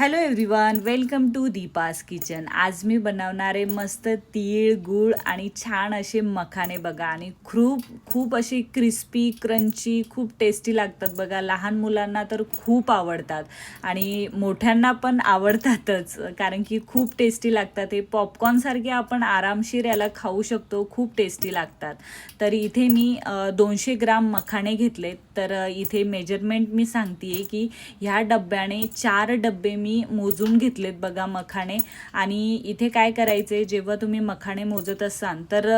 Hello everyone welcome to Deepa's kitchen आज मी बनवणारे मस्त तीळ गूळ आणि छान असे मखाने बघा. आणि खूप खूप अशी क्रिस्पी क्रंची खूप टेस्टी लागतात बघा. लहान मुलांना तर खूप आवडतात. आणि मोठ्यांना पण आवडतातच कारण की खूप टेस्टी लागतात. हे पॉपकॉर्नसारखे आपण आरामशीर याला खाऊ शकतो. खूप टेस्टी लागतात. तर इथे मी दोनशे ग्राम मखाणे घेतले तर इथे मेजरमेंट मी सांगते की ह्या डब्याने चार डब्बे मी मोजून घेतलेत बघा मखाणे. आणि इथे काय करायचे जेव्हा तुम्ही मखाणे मोजत असाल तर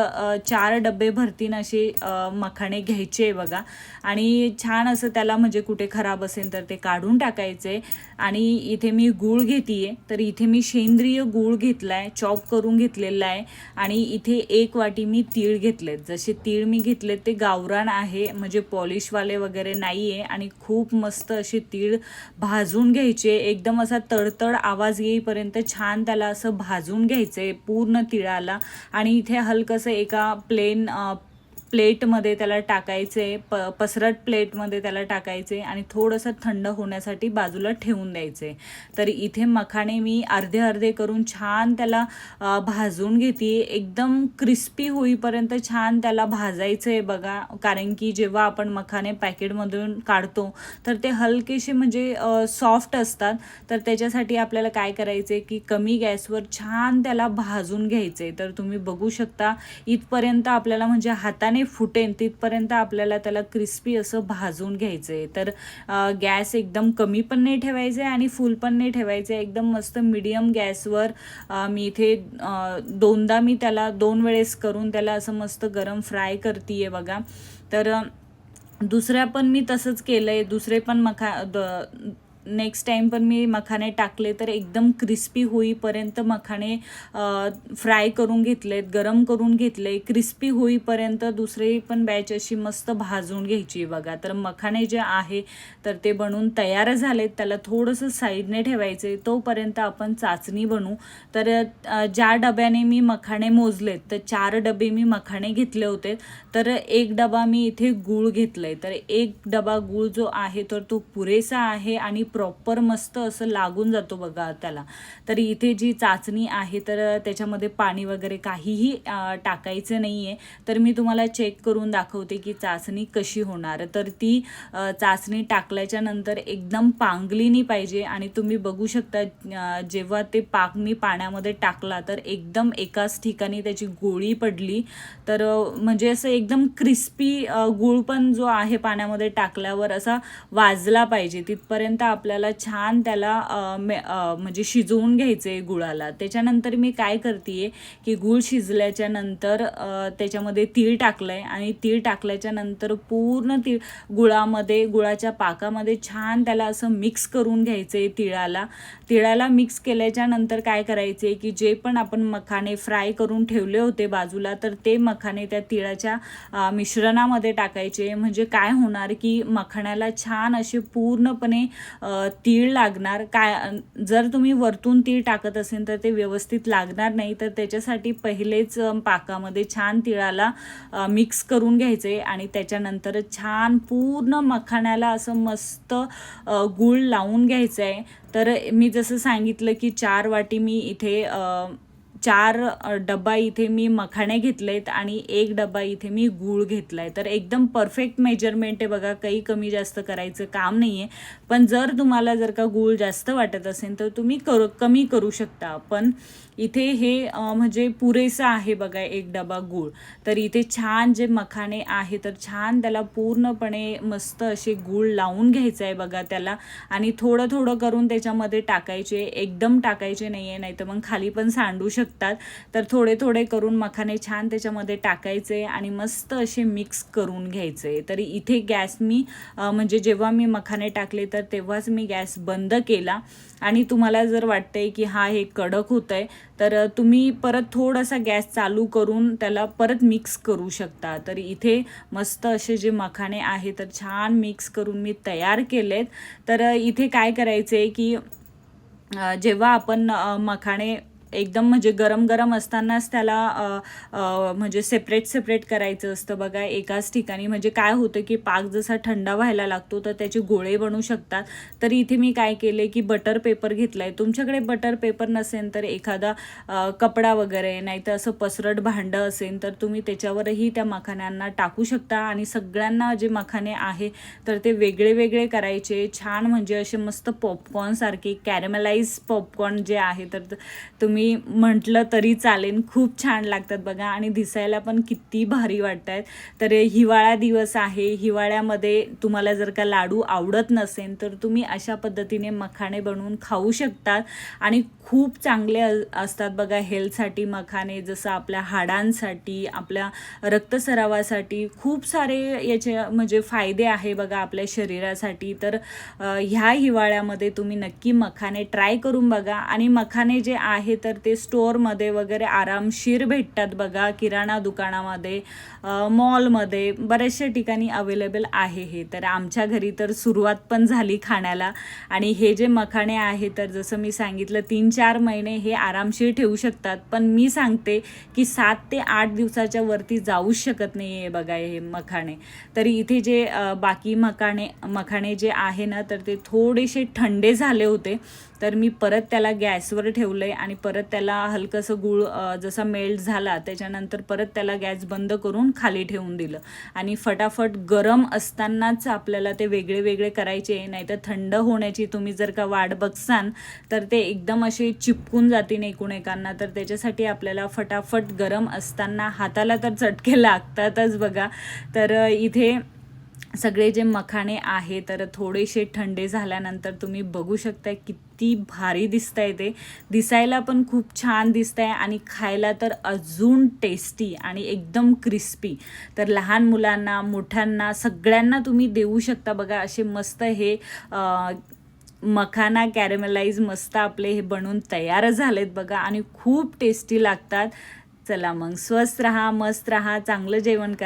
चार डबे भरतीन असे मखाणे घ्यायचे बघा. आणि छान असं त्याला म्हणजे कुठे खराब असेल तर ते काढून टाकायचे आणि इथे मी गूळ घेते तर इथे मी सेंद्रिय गूळ घेतला आहे चॉप करून घेतलेला आहे. आणि इथे एक वाटी मी तीळ घेतलेत. जसे तीळ मी घेतलेत ते गावरान आहे म्हणजे पॉलिशवाले वगैरे नाही आहे आणि खूप मस्त असे तीळ भाजून घ्यायचे. एकदम असा तडतड आवाज येईपर्यंत छान त्याला असं भाजून घ्यायचे पूर्ण तिळाला. आणि इथे हलकंसं एका प्लेन प्लेटमध्ये त्याला टाकायचे प पसरट प्लेटमध्ये त्याला टाकायचे आणि थोडंसं थंड होण्यासाठी बाजूला ठेवून द्यायचे. तर इथे मखाणे मी अर्धे अर्धे करून छान त्याला भाजून घेते. एकदम क्रिस्पी होईपर्यंत छान त्याला भाजायचं आहे बघा. कारण की जेव्हा आपण मखाने पॅकेटमधून काढतो तर ते हलकेसे म्हणजे सॉफ्ट असतात. तर त्याच्यासाठी आपल्याला काय करायचे की कमी गॅसवर छान त्याला भाजून घ्यायचे तर तुम्ही बघू शकता इथपर्यंत आपल्याला म्हणजे हाताने फुटेन तिथपर्यंत आपल्याला त्याला क्रिस्पी असं भाजून घ्यायचं आहे तर गॅस एकदम कमी पण नाही ठेवायचे आणि फुल पण नाही ठेवायचे एकदम मस्त मिडियम गॅसवर मी इथे दोनदा मी त्याला दोन वेळेस करून त्याला असं मस्त गरम फ्राय करते बघा. तर दुसऱ्या पण मी तसंच केलं आहे दुसरे पण मखा द नेक्स्ट टाईम पण मी मखाने टाकले तर एकदम क्रिस्पी होईपर्यंत मखाने फ्राय करून घेतलेत गरम करून घेतले क्रिस्पी होईपर्यंत दुसरी पण बॅच अशी मस्त भाजून घ्यायची बघा. तर मखाने जे आहे तर ते बनवून तयार झालेत. त्याला थोडंसं साईडने ठेवायचे तोपर्यंत आपण चाचणी बनवू. तर ज्या डब्याने मी मखाणे मोजलेत तर चार डबे मी मखाणे घेतले होते. तर एक डबा मी इथे गूळ घेतलंय. तर एक डबा गूळ जो आहे तर तो पुरेसा आहे आणि प्रॉपर मस्त असं लागून जातो बघा त्याला. तर इथे जी चाचणी आहे तर त्याच्यामध्ये पाणी वगैरे काहीही टाकायचं नाही आहे तर मी तुम्हाला चेक करून दाखवते की चाचणी कशी होणार. तर ती चाचणी टाकल्याच्या नंतर एकदम पांगलीनी पाहिजे आणि तुम्ही बघू शकता जेव्हा ते पाक मी पाण्यामध्ये टाकला तर एकदम एकाच ठिकाणी त्याची गोळी पडली. तर म्हणजे असं एकदम क्रिस्पी गूळ पण जो आहे पाण्यामध्ये टाकल्यावर असा वाजला पाहिजे. तिथपर्यंत आपल्याला छान त्याला मे- म्हणजे शिजवून घ्यायचे गुळाला. त्याच्यानंतर मी काय करते की गूळ शिजल्याच्या नंतर त्याच्यामध्ये तीळ टाकलंय आणि तीळ टाकल्याच्या नंतर पूर्ण तीळ गुळामध्ये गुळाच्या पाकामध्ये छान त्याला असं मिक्स करून घ्यायचे तिळाला. तिळाला मिक्स केल्याच्यानंतर काय करायचे की जे पण आपण मखाने फ्राय करून ठेवले होते बाजूला तर ते मखाने त्या तिळाच्या मिश्रणामध्ये टाकायचे. म्हणजे काय होणार की मखाण्याला छान असे पूर्णपणे तीळ लागणार काय जर तुम्ही वरतून तीळ टाकत असेल तर ते व्यवस्थित लागणार नाही तर त्याच्यासाठी पहिलेच पाकामध्ये छान तिळाला मिक्स करून घ्यायचे आणि त्याच्यानंतर छान पूर्ण मखाण्याला असं मस्त गूळ लावून घ्यायचं आहे तर मी जसं सांगितलं की चार वाटी मी इथे चार डबा इथे मी मखाणे घेतलेत आणि एक डबा इथे मी गूळ घेतलाय. तर एकदम परफेक्ट मेजरमेंट आहे बघा काही कमी जास्त करायचं काम नाही आहे पण जर तुम्हाला जर का गूळ जास्त वाटत असेल तर तुम्ही करू कमी करू शकता. पण इथे हे म्हणजे पुरेसं आहे बघा एक डबा गूळ. तर इथे छान जे मखाणे आहे तर छान त्याला पूर्णपणे मस्त असे गूळ लावून घ्यायचं आहे बघा त्याला. आणि थोडं थोडं करून त्याच्यामध्ये टाकायचे एकदम टाकायचे नाही आहे नाही तर मग खाली पण सांडू शकतात. तर थोडे थोडे करून मखाने छान त्याच्यामध्ये टाकायचे आणि मस्त असे मिक्स करून घ्यायचे. तर इथे गॅस मी म्हणजे जेव्हा मी मखाने टाकले तर तेव्हाच मी गॅस बंद केला. आणि तुम्हाला जर वाटतंय की हा हे कडक होत आहे तर तुम्ही परत थोडासा गॅस चालू करून त्याला परत मिक्स करू शकता. तर इथे मस्त असे जे मखाने आहे तर छान मिक्स करून मी तयार केलेत. तर इथे काय करायचे की जेव्हा आपण मखाणे एकदम म्हणजे गरम गरम असतानाच त्याला म्हणजे सेपरेट सेपरेट करायचं असतं. बघा एकाच ठिकाणी म्हणजे काय होतं की पाक जसा थंडा व्हायला लागतो तर त्याचे गोळे बनू शकतात. तर इथे मी काय केले की बटर पेपर घेतलाय. तुमच्याकडे बटर पेपर नसेल तर एखादा कपडा वगैरे नाही तर असं पसरट भांडं असेल तर तुम्ही त्याच्यावरही त्या मखाण्यांना टाकू शकता. आणि सगळ्यांना जे मखाने आहे तर ते वेगळे वेगळे करायचे. छान म्हणजे असे मस्त पॉपकॉर्नसारखे कॅरेमलाइज पॉपकॉर्न जे आहे तर तुम्ही तुम्ही म्हटलं तरी चालेल. खूप छान लागतात बघा आणि दिसायला पण किती भारी वाटत आहेत तर हिवाळा दिवस आहे. हिवाळ्यामध्ये तुम्हाला जर का लाडू आवडत नसेल तर तुम्ही अशा पद्धतीने मखाणे बनवून खाऊ शकतात. आणि खूप चांगले असतात बघा हेल्थसाठी मखाने जसं आपल्या हाडांसाठी आपल्या रक्तस्रावासाठी. खूप सारे याचे म्हणजे फायदे आहे बघा आपल्या शरीरासाठी. तर ह्या हिवाळ्यामध्ये तुम्ही नक्की मखाने ट्राय करून बघा. आणि मखाने जे आहे तर तर ते स्टोअरमध्ये वगैरे आरामशीर भेटतात बघा. किराणा दुकानामध्ये मॉलमध्ये बऱ्याचशा ठिकाणी अवेलेबल आहे हे. तर आमच्या घरी तर सुरुवात पण झाली खाण्याला. आणि हे जे मखाणे आहे तर जसं मी सांगितलं तीन चार महिने हे आरामशीर ठेवू शकतात. पण मी सांगते की सात ते आठ दिवसाच्या वरती जाऊच शकत नाही आहे बघा हे मखाणे. तरी इथे जे बाकी मखाणे मखाणे जे आहे ना तर ते थोडेसे थंडे झाले होते. तर मी परत त्याला गॅसवर ठेवलं आहे आणि परत त्याला हलकंसं गूळ जसा मेल्ट झाला त्याच्यानंतर परत त्याला गॅस बंद करून खाली ठेवून दिलं. आणि फटाफट गरम असतानाच आपल्याला ते वेगळे वेगळे करायचे नाहीतर थंड होण्याची तुम्ही जर का वाट बघसान तर ते एकदम असे चिपकून जातील एकूण एकांना तर त्याच्यासाठी आपल्याला फटाफट गरम असताना हाताला तर चटके लागतातच बघा. तर इथे सगळे जे मखाणे आहे तर थोडेसे थंडे झाल्यानंतर तुम्ही बघू शकता किती भारी दिसत आहे ते. दिसायला पण खूप छान दिसत आहे आणि खायला तर अजून टेस्टी आणि एकदम क्रिस्पी तर लहान मुलांना मोठ्यांना सगळ्यांना तुम्ही देऊ शकता बघा असे मस्त हे मखाना कॅरेमलाइज मस्त आपले हे बनवून तयार झालेत बघा आणि खूप टेस्टी लागतात. चला मग स्वस्त रहा मस्त रहा चांगलं जेवण करा.